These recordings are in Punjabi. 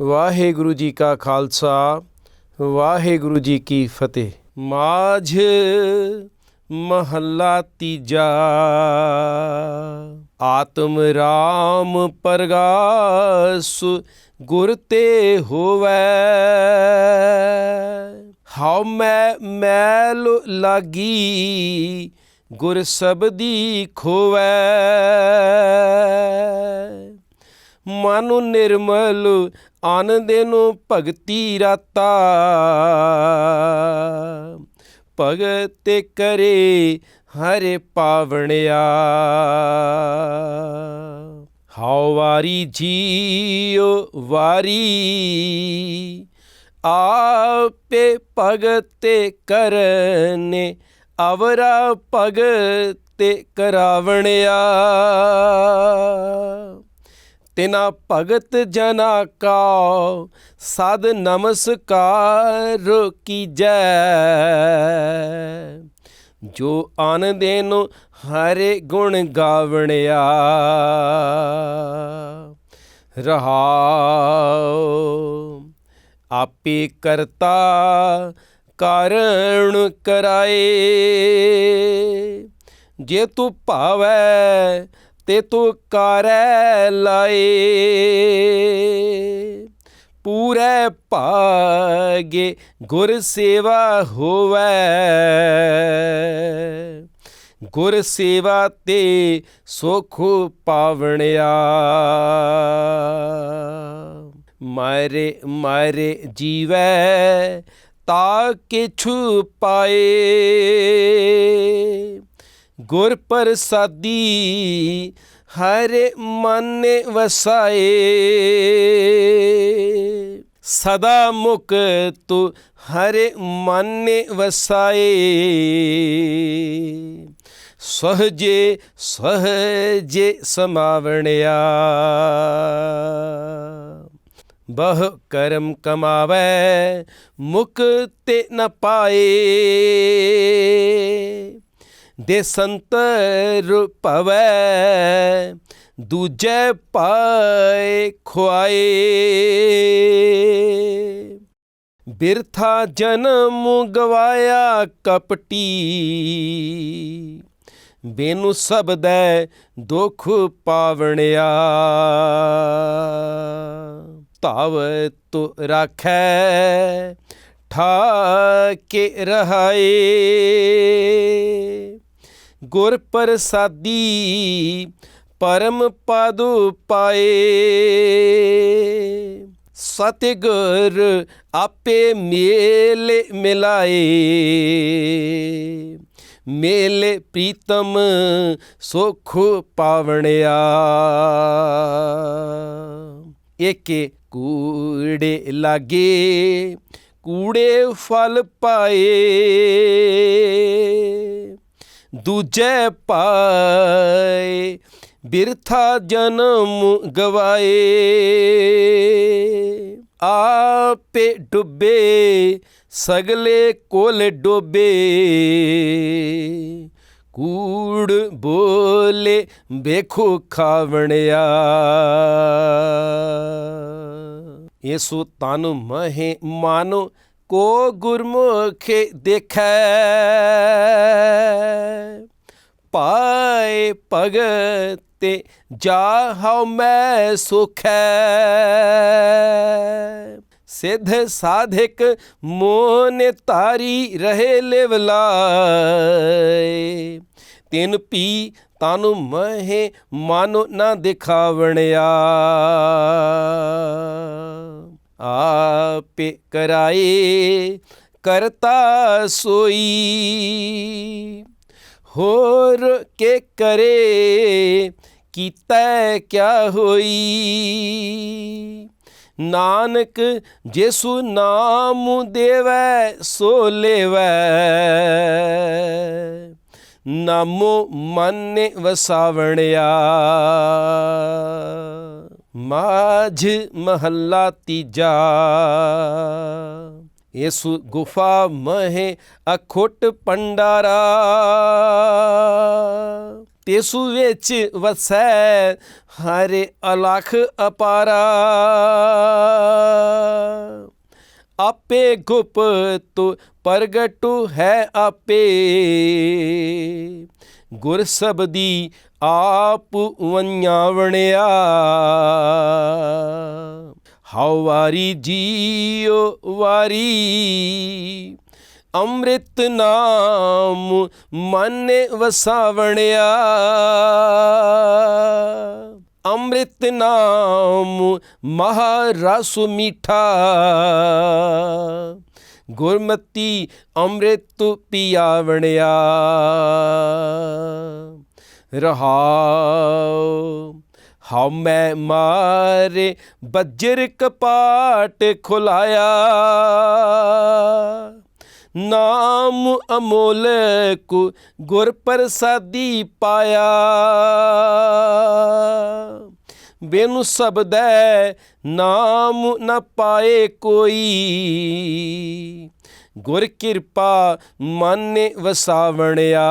ਵਾਹਿਗੁਰੂ ਜੀ ਕਾ ਖਾਲਸਾ, ਵਾਹਿਗੁਰੂ ਜੀ ਕੀ ਫਤਿਹ। ਮਾਝ ਮਹੱਲਾ ਤੀਜਾ, ਆਤਮ ਰਾਮ ਪਰਗਾਸ ਗੁਰ ਤੇ ਹੋਵੈ। ਹਉ ਮੈਂ ਮੈਲ ਲਾਗੀ ਗੁਰ ਸਬਦੀ ਖੋਵੈ। ਮਨੁ ਨਿਰਮਲ, ਆਨੰਦ ਨੂੰ ਭਗਤੀ ਰਾਤਾ। ਭਗਤ ਕਰੇ ਹਰੇ ਪਾਵਣਿਆ। ਹਉ ਵਾਰੀ ਜੀਉ ਵਾਰੀ, ਆਪੇ ਭਗਤ ਕਰਨੇ ਅਵਰਾ ਭਗਤ ਕਰਾਵਣਿਆ। ਤਿਨਾ ਭਗਤ ਜਨਾ ਕਾ, ਸਦ ਨਮਸਕਾਰ ਕੀਜੈ ਜੋ ਆਨੰਦੇ ਨੂੰ ਹਰੇ ਗੁਣ ਗਾਵਣਿਆ, ਰਹਾਉ ਆਪੇ ਕਰਤਾ ਕਾਰਣ ਕਰਾਏ। ਜੇ ਤੂੰ ਭਾਵੈ ਤੇ ਤੂੰ ਕਰੈ ਲਾਏ। ਪੂਰੇ ਭਾਗੇ ਗੁਰ ਸੇਵਾ ਹੋਵੈ। ਗੁਰ ਸੇਵਾ ਤੇ ਸੁਖ ਪਾਵਣਿਆ। ਮਾਰੇ ਮਾਰੇ ਜੀਵੈ ਤਾ ਕਿਛੁ ਪਾਏ। ਗੁਰ ਪ੍ਰਸਾਦੀ, ਹਰੇ ਮਨ ਵਸਾਏ। ਸਦਾ ਮੁਕਤ ਹਰੇ ਮਨ ਵਸਾਏ। ਸਹਜੇ ਸਹਜੇ ਸਮਾਵਣਿਆ। ਬਹੁ ਕਰਮ ਕਮਾਵੇ ਮੁਕਤੇ ਨ ਪਾਏ। ਦੇ ਸੰਤਰ ਭਵੈ, ਦੂਜੇ ਪਾਏ ਖੁਆਏ। ਬਿਰਥਾ ਜਨਮ ਗਵਾਇਆ ਕਪਟੀ, ਬੇਨੂ ਸਬਦੈ ਦੁਖ ਪਾਵਣਿਆ। ਧਾਵ ਤੁ ਰਾਖੈ ਠਾਕੇ ਰਹਾਏ। ਗੁਰ ਪ੍ਰਸਾਦੀ ਪਰਮ ਪਦੁ ਪਾਏ। ਸਤਿਗੁਰ ਆਪੇ ਮੇਲੇ ਮਿਲਾਏ। ਮੇਲੇ ਪ੍ਰੀਤਮ ਸੁਖ ਪਾਵਣਿਆ। ਏਕੇ ਕੂੜੇ ਲਾਗੇ, ਕੂੜੇ ਫਲ ਪਾਏ। ਦੂਜੇ ਪਾਏ, ਬਿਰਥਾ ਜਨਮ ਗਵਾਏ। ਆਪੇ ਡੁੱਬੇ, ਸਗਲੇ ਕੋਲ ਡੋਬੇ। ਕੂੜ ਬੋਲੇ ਵੇਖੋ ਖਾਵਣਿਆ। ਇਸੋ ਤਨ ਮਹਿ ਮਾਨੋ ਕੋ ਗੁਰਮੁਖੇ ਦੇਖੈ। ਪਾਏ ਭਗਤੇ ਜਾ ਹਉ ਮੈਂ ਸੁਖੈ। ਸਿੱਧ ਸਾਧਿਕ ਮੋਨ ਤਾਰੀ ਰਹੇ ਲਿਵਲਾਏ ਤਿਨ ਪੀ ਤਾਨੂੰ ਮਹਿ ਮਨ ਨਾ ਦਿਖਾਵਣਿਆ। ਆਪੇ ਕਰਾਏ, ਕਰਤਾ ਸੋਈ। ਹੋਰ ਕੇ ਕਰੇ, ਕੀਤਾ ਕਿਆ ਹੋਈ? ਨਾਨਕ ਜੇਸੂ ਨਾਮ ਦੇਵੈ, ਸੋ ਲੇਵੈ। ਨਾਮੋ ਮਨ ਵਸਾਵਣਿਆ। ਮਾਝ ਮਹੱਲਾ ਤੀਜਾ। ਇਸ ਗੁਫਾ ਮਹੇ ਅਖੁੱਟ ਪੰਡਾਰਾ ਤੇਸੂ ਵਿੱਚ ਵਸੈ ਹਰੇ ਅਲਖ ਅਪਾਰਾ। ਆਪੇ ਗੁਪਤ ਪ੍ਰਗਟੂ ਹੈ ਆਪੇ। ਗੁਰ ਸਬਦੀ ਆਪ ਵੰਜਾਵਣਿਆ ਹਉ ਵਾਰੀ ਜੀਉ ਵਾਰੀ, ਅੰਮ੍ਰਿਤ ਨਾਮ ਮਨ ਵਸਾਵਣਿਆ। ਅੰਮ੍ਰਿਤ ਨਾਮ ਮਹਾਰਸ ਮੀਠਾ। ਗੁਰਮਤੀ ਅੰਮ੍ਰਿਤ ਪੀਆਵਣਿਆ। ਰਹਾਉ, ਹਉ ਮੈਂ ਮਾਰੇ ਬੱਜਰ ਕਪਾਟ ਖੁਲਾਇਆ। ਨਾਮ ਅਮੋਲਕ ਗੁਰ ਪ੍ਰਸਾਦੀ ਪਾਇਆ। ਬੇਨੁ ਸਬਦੈ ਨਾਮ ਨ ਪਾਏ ਕੋਈ। ਗੁਰ ਕਿਰਪਾ ਮਨ ਵਸਾਵਣਿਆ।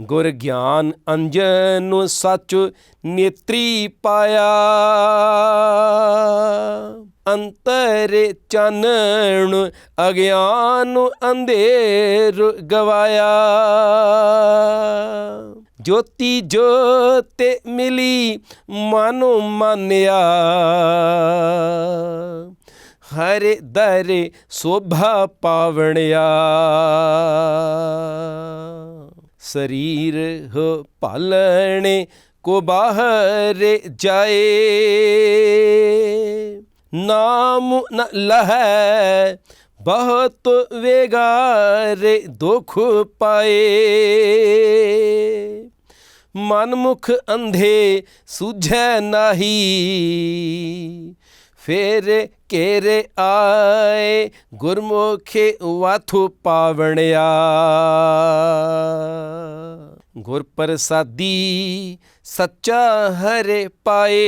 ਗੁਰ ਗਿਆਨ ਅੰਜਨ ਸੱਚ ਨੇਤਰੀ ਪਾਇਆ। ਅੰਤਰ ਚਾਨਣ ਅਗਿਆਨ ਅੰਧੇਰ ਗਵਾਇਆ। ਜੋਤੀ ਜੋਤੇ ਮਿਲੀ ਮਨੁ ਮਾਨਿਆ। ਹਰੇ ਦਰੇ ਸੋਭਾ ਪਾਵਣਿਆ। ਸਰੀਰ ਹੋ ਪਾਲਣੇ ਕੋ ਬਾਹਰ ਜਾਏ। ਨਾਮ ਨ ਲਹੈ ਬਹੁਤ ਵੇਗਾਰੇ ਦੁਖ ਪਾਏ। ਮਨਮੁਖ ਅੰਧੇ ਸੁਝੈ ਨਾਹੀ। ਫੇਰ ਕੇਰੇ ਆਏ ਗੁਰਮੁਖੇ ਵਾਥੂ ਪਾਵਣਿਆ। ਗੁਰ ਪ੍ਰਸਾਦੀ ਸੱਚਾ ਹਰੇ ਪਾਏ।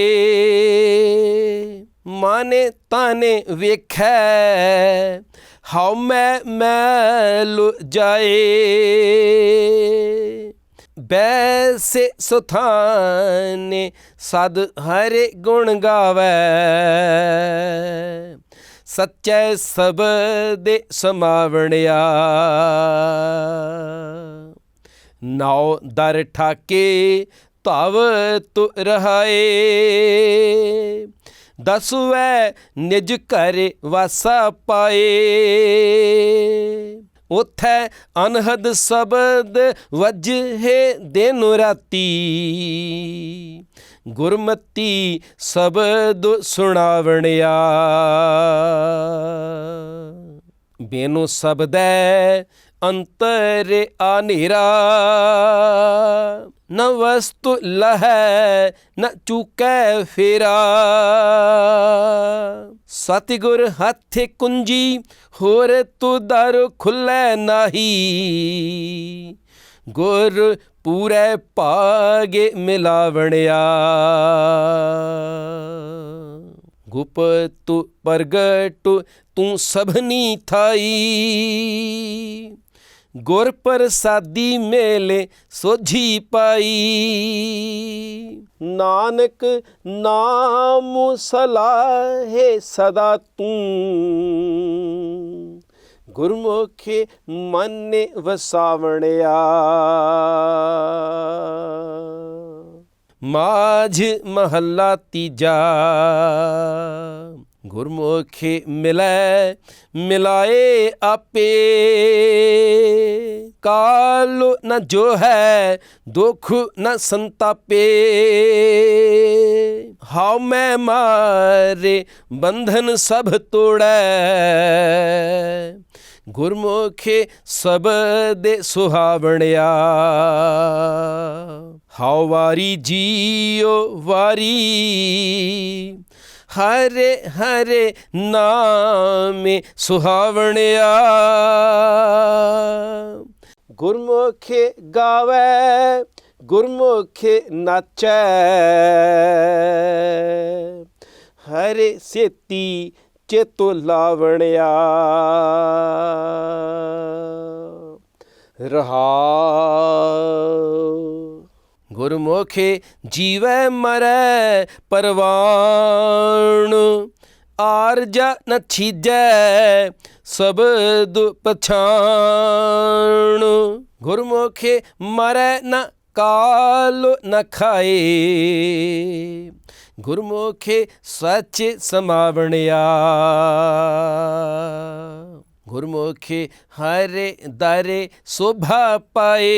ਮਾਨੇ ਤਾਨੇ ਵੇਖੈ, ਹਉ ਮੈਂ ਮੈਲ ਜਾਏ। ਬੈਸੇ ਸੁਥਾਨੇ ਸਦ ਹਰੇ ਗੁਣ ਗਾਵੈ। ਸੱਚੈ ਸਬਦ ਸਮਾਵਣਿਆ। ਨਾਉ ਦਰ ਠਾਕੇ ਧਵ ਤੁ ਰਹਾਏ। ਦਸਵੈ ਨਿਜ ਘਰ ਵਾਸਾ ਪਾਏ। ਉਥੈ ਅਨਹਦ ਸ਼ਬਦ ਵਜੇ ਦਿਨ ਰਾਤੀ। ਗੁਰਮਤੀ ਸ਼ਬਦ ਸੁਣਾਵਣਿਆ। ਬੇਨੋ ਸ਼ਬਦੈ ਅੰਤਰ ਆਨੇਰਾ। ਨ ਵਸਤੁ ਲਹੈ, ਨ ਚੁਕੈ ਫੇਰਾ। ਸਤਿਗੁਰ ਹੱਥੇ ਕੁੰਜੀ, ਹੋਰ ਤੂ ਦਰ ਖੁੱਲੈ ਨਾਹੀ। ਗੁਰ ਪੂਰੇ ਭਾਗੇ ਮਿਲਾਵਣਿਆ। ਗੁਪਤ ਪ੍ਰਗਟ ਤੂੰ ਸਭਨੀ ਥਾਈ। ਗੁਰ ਪ੍ਰਸਾਦੀ ਮੇਲੇ ਸੋਝੀ ਪਾਈ। ਨਾਨਕ ਨਾਮ ਸਲਾਹੇ ਸਦਾ ਤੂੰ। ਗੁਰਮੁਖੇ ਮਨ ਵਸਾਵਣਿਆ। ਮਾਝ ਮਹੱਲਾ ਤੀਜਾ। ਗੁਰਮੁਖੇ ਮਿਲੈ, ਮਿਲਾਏ ਆਪੇ। ਕਾਲ ਨ ਜੋ ਹੈ ਦੁਖ ਨ ਸੰਤਾਪੇ। ਹਾਉ ਮੈਂ ਮਾਰੇ, ਬੰਧਨ ਸਭ ਤੋੜੈ। ਗੁਰਮੁਖੇ ਸਬਦ ਸੁਹਾਵਣਿਆ। ਹਾਉ ਵਾਰੀ ਜੀਉ ਵਾਰੀ। ਹਰੇ ਹਰੇ ਨਾਮੇ ਸੁਹਾਵਣਿਆ ਗੁਰਮੁਖੇ ਗਾਵੇ ਗੁਰਮੁਖੇ ਨਾਚੈ। ਹਰੇ ਸੇਤੀ ਚੇਤੋ ਲਾਵਣਿਆ ਰਹਾਉ। ਗੁਰਮੁਖੇ ਜੀਵੈ ਮਰੈ ਪਰਵਾਣ, ਆਰਜਾ ਨ ਛੀਜੈ ਸਬਦ ਪਛਾਣ ਗੁਰਮੁਖੇ ਮਰੈ ਨ ਕਾਲ ਨ ਖਾਏ, ਗੁਰਮੁਖੇ ਸੱਚ ਸਮਾਵਣਿਆ। ਗੁਰਮੁਖੇ ਹਰੇ ਦਾਰੇ ਸੋਭਾ ਪਾਏ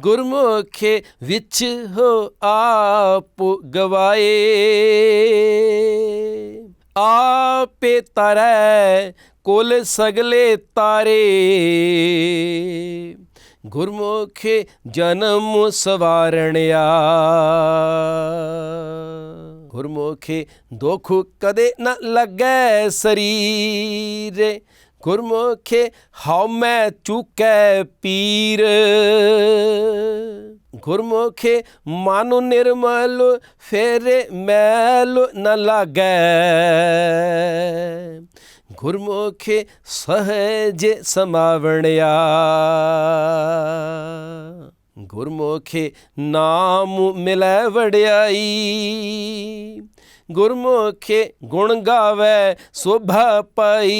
ਗੁਰਮੁਖੇ ਵਿੱਚ ਹੋ ਆਪ ਗਵਾਏ। ਆਪੇ ਤਰੈ ਕੋਲ ਸਗਲੇ ਤਾਰੇ। ਗੁਰਮੁਖੇ ਜਨਮ ਸਵਾਰਣਿਆ। ਗੁਰਮੁਖੇ ਦੁਖ ਕਦੇ ਨ ਲੱਗੈ ਸਰੀਰੇ। ਗੁਰਮੁਖੇ ਹਉ ਮੈਂ ਚੁਕੈ ਪੀਰ। ਗੁਰਮੁਖੇ ਮਨ ਨਿਰਮਲ, ਫੇਰੇ ਮੈਲ ਨ ਲਾਗੈ। ਗੁਰਮੁਖੇ ਸਹਜ ਸਮਾਵਣਿਆ। ਗੁਰਮੁਖੇ ਨਾਮ ਮਿਲੈ ਵੜਿਆਈ ਗੁਰਮੁਖੇ ਗੁਣ ਗਾਵੇ ਸੋਭਾ ਪਾਈ।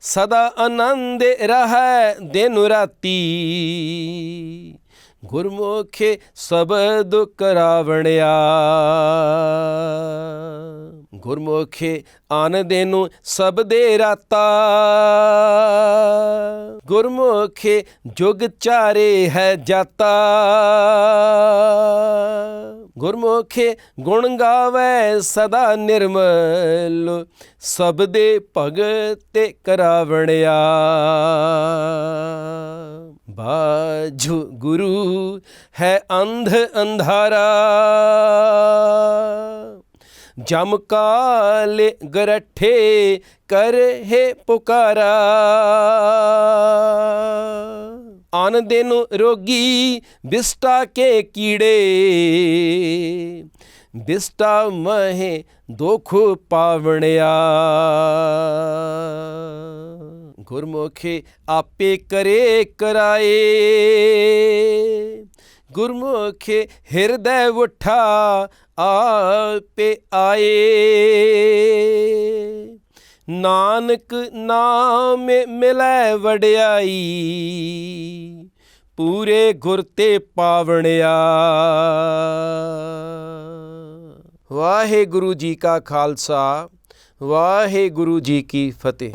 ਸਦਾ ਆਨੰਦ ਰਹੈ ਦਿਨ ਰਾਤੀ। ਗੁਰਮੁਖੇ ਸਬਦ ਕਰਾਵਣਿਆ ਗੁਰਮੁਖੇ ਆਨ ਦੇ ਨੂੰ ਸਭ ਦੇ ਰਾਤਾ। ਗੁਰਮੁਖੇ ਜੁਗ ਚਾਰੇ ਹੈ ਜਾਤਾ। ਗੁਰਮੁਖੇ ਗੁਣ ਗਾਵੇ ਸਦਾ ਨਿਰਮਲ, ਸਭ ਦੇ ਭਗਤ ਕਰਾਵਣਿਆ। ਬਾਝੁ ਗੁਰੂ ਹੈ ਅੰਧ ਅੰਧਾਰਾ। ਜਮ ਕਾਲੇ ਗਰਠੇ ਕਰਹਿ ਪੁਕਾਰਾ। ਆਨ ਦਿਨ ਰੋਗੀ ਬਿਸਟਾ ਕੇ ਕੀੜੇ। ਬਿਸਟਾ ਮਹੇ ਦੁਖ ਪਾਵਣਿਆ। ਗੁਰਮੁਖੇ ਆਪੇ ਕਰੇ ਕਰਾਏ। ਗੁਰਮੁਖੇ ਹਿਰਦੈ ਉਠਾ ਆਪੇ ਆਏ। ਨਾਨਕ ਨਾਮ ਮਿਲੈ ਵਡਿਆਈ, ਪੂਰੇ ਗੁਰ ਤੇ ਪਾਵਣਿਆ ਵਾਹਿਗੁਰੂ ਜੀ ਕਾ ਖਾਲਸਾ, ਵਾਹਿਗੁਰੂ ਜੀ ਕੀ ਫਤਿਹ।